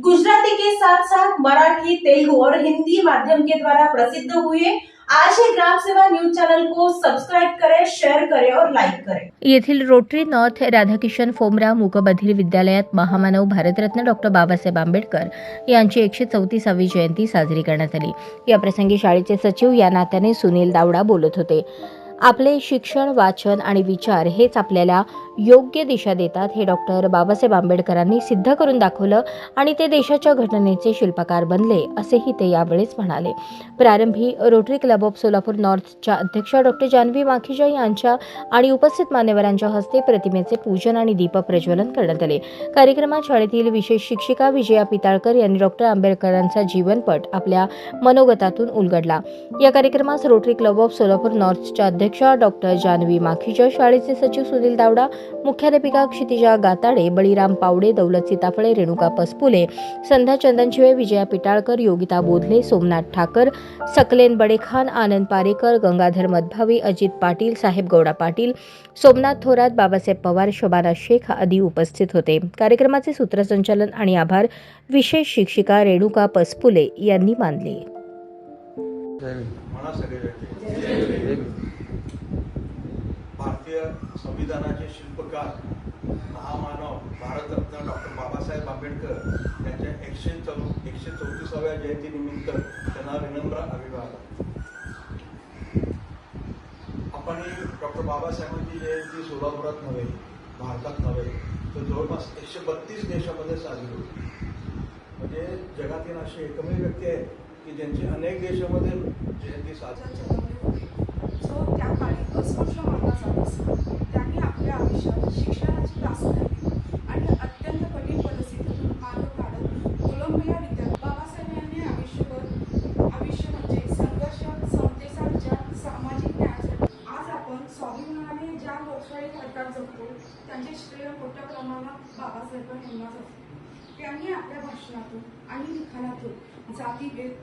गुजराती के साथ साथ मराठी तेलुगु और हिंदी माध्यम के द्वारा प्रसिद्ध हुए। आज ही ग्राम सेवा न्यूज चैनल को सब्सक्राइब करें शेयर करें और लाइक करें। येथील रोटरी नॉर्थ राधाकिशन फोमरा मूकबधीर विद्यालयात महामानव भारतरत्न डॉक्टर बाबासाहेब आंबेडकर यांची एकशे चौतीसावी जयंती साजरी करण्यात आली. याप्रसंगी शाळेचे सचिव या नात्याने सुनील दावडा बोलत होते. आपले शिक्षण वाचन आणि विचार हेच आपल्याला योग्य दिशा देतात हे डॉक्टर बाबासाहेब आंबेडकरांनी सिद्ध करून दाखवलं आणि ते देशाच्या घटनेचे शिल्पकार बनले असेही ते यावेळेस म्हणाले. प्रारंभी रोटरी क्लब ऑफ सोलापूर नॉर्थच्या अध्यक्षा डॉक्टर जान्हवी माखीजा यांच्या आणि उपस्थित मान्यवरांच्या हस्ते प्रतिमेचे पूजन आणि दीपप्रज्वलन करण्यात आले. कार्यक्रमात शाळेतील विशेष शिक्षिका विजया पिताळकर यांनी डॉक्टर आंबेडकरांचा जीवनपट आपल्या मनोगतातून उलगडला. या कार्यक्रमास रोटरी क्लब ऑफ सोलापूर नॉर्थच्या अध्यक्ष डॉक्टर जान्हवी माखीजा शाळेचे सचिव सुनील दावडा मुख्याध्यापिका क्षितिजा गाताडे बळीराम पावडे दौलत सीताफळे रेणुका पसपुले संध्या चंदनशिवे विजया पिटाळकर योगिता बोधले सोमनाथ ठाकर सकलेन बडेखान आनंद पारेकर गंगाधर मधभावी अजित पाटील साहेब गौडा पाटील सोमनाथ थोरात बाबासाहेब पवार शबाना शेख आदी उपस्थित होते. कार्यक्रमाचे सूत्रसंचालन आणि आभार विशेष शिक्षिका रेणुका पसपुले यांनी मानले. संविधानाचे महामानव भारतरत्न डॉक्टर बाबासाहेब आंबेडकर यांच्या एकशे चौ एकशे चौतीसाव्या जयंतीनिमित्त त्यांना विनम्र अभिवादन. आपण डॉक्टर बाबासाहेबांची जयंती सोलापुरात नव्हे भारतात नव्हे तर जवळपास एकशे बत्तीस देशामध्ये साजरी होती म्हणजे जगातील अशी एकमेव व्यक्ती आहेत की ज्यांची अनेक देशामध्ये जयंती साजरी हा लोकशाही सरकार जगतो. त्यांचे श्रेय मोठ्या प्रमाणात बाबासाहेब यांना त्यांनी आपल्या भाषणातून आणि लिखाणातून जातीभेद